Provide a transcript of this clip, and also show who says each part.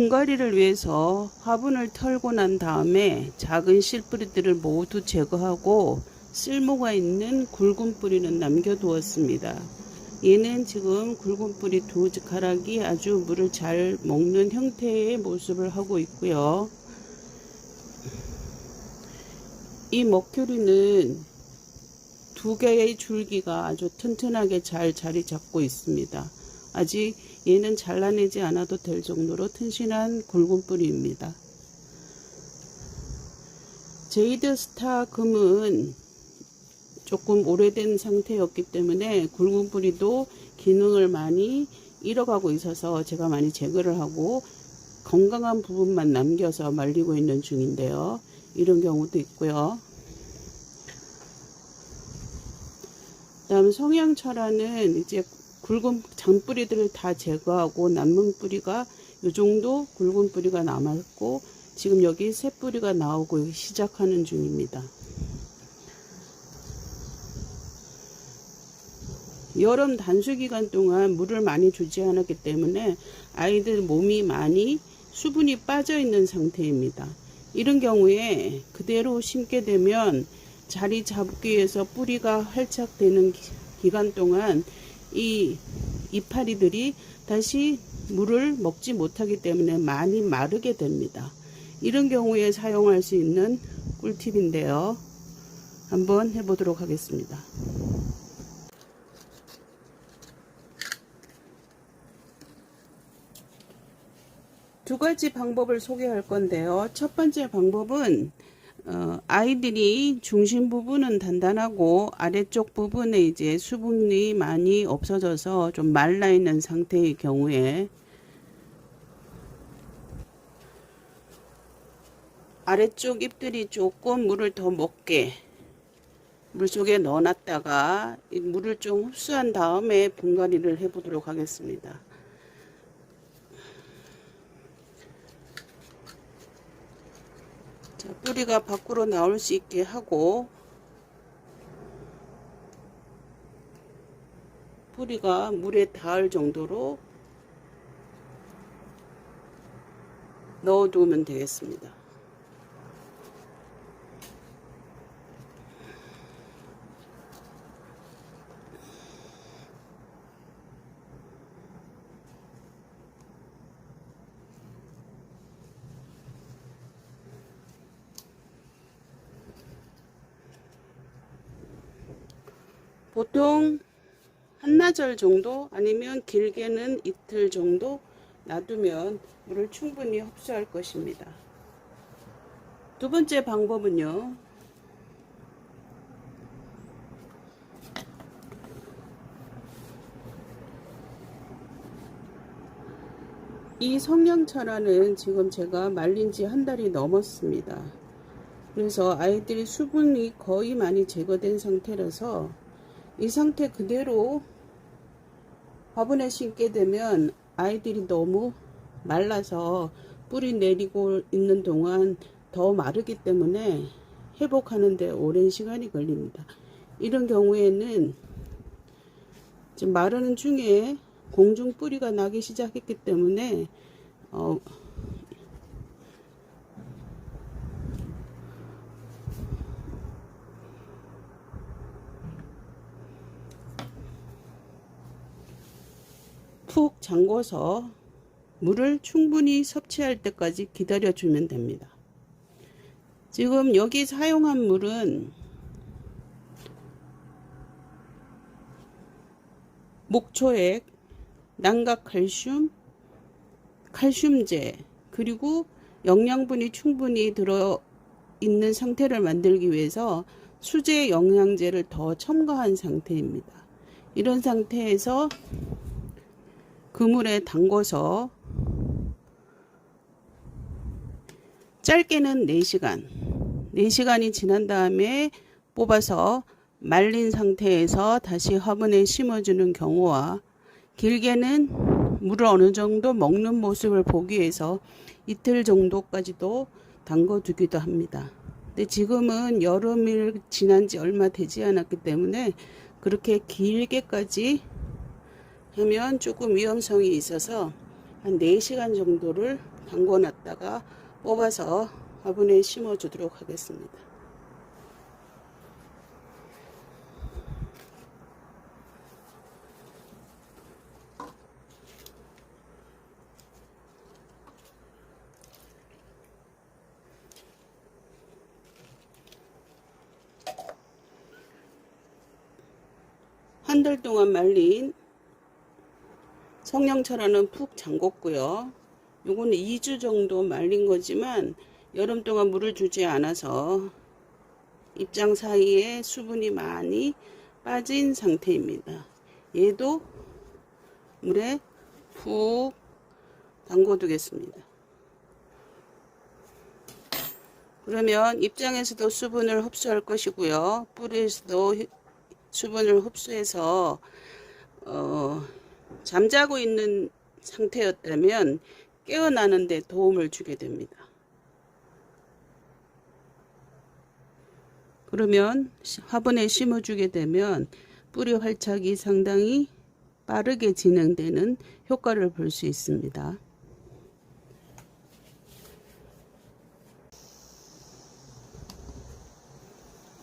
Speaker 1: 분갈이를 위해서 화분을 털고 난 다음에 작은 씨뿌리들을 모두 제거하고 쓸모가 있는 굵은 뿌리는 남겨두었습니다. 얘는 지금 굵은 뿌리 두 가락이 아주 물을 잘 먹는 형태의 모습을 하고 있고요. 이 먹큐리는 두 개의 줄기가 아주 튼튼하게 잘 자리 잡고 있습니다. 아직 얘는 잘라내지 않아도 될 정도로 튼실한 굵은 뿌리입니다. 제이드 스타 금은 조금 오래된 상태였기 때문에 굵은 뿌리도 기능을 많이 잃어가고 있어서 제가 많이 제거를 하고 건강한 부분만 남겨서 말리고 있는 중인데요. 이런 경우도 있고요. 다음 성향철화는 이제 굵은 잔뿌리들을 다 제거하고 남은 뿌리가 이 정도 굵은 뿌리가 남았고 지금 여기 새 뿌리가 나오고 시작하는 중입니다. 여름 단수 기간 동안 물을 많이 주지 않았기 때문에 아이들 몸이 많이 수분이 빠져 있는 상태입니다. 이런 경우에 그대로 심게 되면 자리 잡기 위해서 뿌리가 활착 되는 기간 동안 이 이파리들이 다시 물을 먹지 못하기 때문에 많이 마르게 됩니다. 이런 경우에 사용할 수 있는 꿀팁인데요. 한번 해보도록 하겠습니다. 두 가지 방법을 소개할 건데요. 첫 번째 방법은 어, 아이들이 중심 부분은 단단하고 아래쪽 부분에 이제 수분이 많이 없어져서 좀 말라 있는 상태의 경우에 아래쪽 잎들이 조금 물을 더 먹게 물 속에 넣어놨다가 이 물을 좀 흡수한 다음에 분갈이를 해보도록 하겠습니다. 자, 뿌리가 밖으로 나올 수 있게 하고 뿌리가 물에 닿을 정도로 넣어두면 되겠습니다. 보통 한나절 정도 아니면 길게는 이틀 정도 놔두면 물을 충분히 흡수할 것입니다. 두 번째 방법은요. 이 성냥철화는 지금 제가 말린 지 한 달이 넘었습니다. 그래서 아이들이 수분이 거의 많이 제거된 상태라서 이 상태 그대로 화분에 심게 되면 아이들이 너무 말라서 뿌리 내리고 있는 동안 더 마르기 때문에 회복하는데 오랜 시간이 걸립니다. 이런 경우에는 지금 마르는 중에 공중 뿌리가 나기 시작했기 때문에 어, 푹 잠궈서 물을 충분히 섭취할 때까지 기다려 주면 됩니다. 지금 여기 사용한 물은 목초액, 난각칼슘, 칼슘제, 그리고 영양분이 충분히 들어 있는 상태를 만들기 위해서 수제 영양제를 더 첨가한 상태입니다. 이런 상태에서 그물에 담궈서 짧게는 4시간, 4시간이 지난 다음에 뽑아서 말린 상태에서 다시 화분에 심어주는 경우와 길게는 물을 어느 정도 먹는 모습을 보기 위해서 이틀 정도까지도 담궈 두기도 합니다. 근데 지금은 여름일 지난 지 얼마 되지 않았기 때문에 그렇게 길게까지 하면 조금 위험성이 있어서 한 4시간 정도를 담궈 놨다가 뽑아서 화분에 심어 주도록 하겠습니다. 한 달 동안 말린 성냥철화는 푹 잠궜고요. 요거는 2주 정도 말린 거지만 여름 동안 물을 주지 않아서 입장 사이에 수분이 많이 빠진 상태입니다. 얘도 물에 푹 담궈 두겠습니다. 그러면 입장에서도 수분을 흡수할 것이고요. 뿌리에서도 히- 수분을 흡수해서 어, 잠자고 있는 상태였다면 깨어나는 데 도움을 주게 됩니다. 그러면 시- 화분에 심어주게 되면 뿌리 활착이 상당히 빠르게 진행되는 효과를 볼 수 있습니다.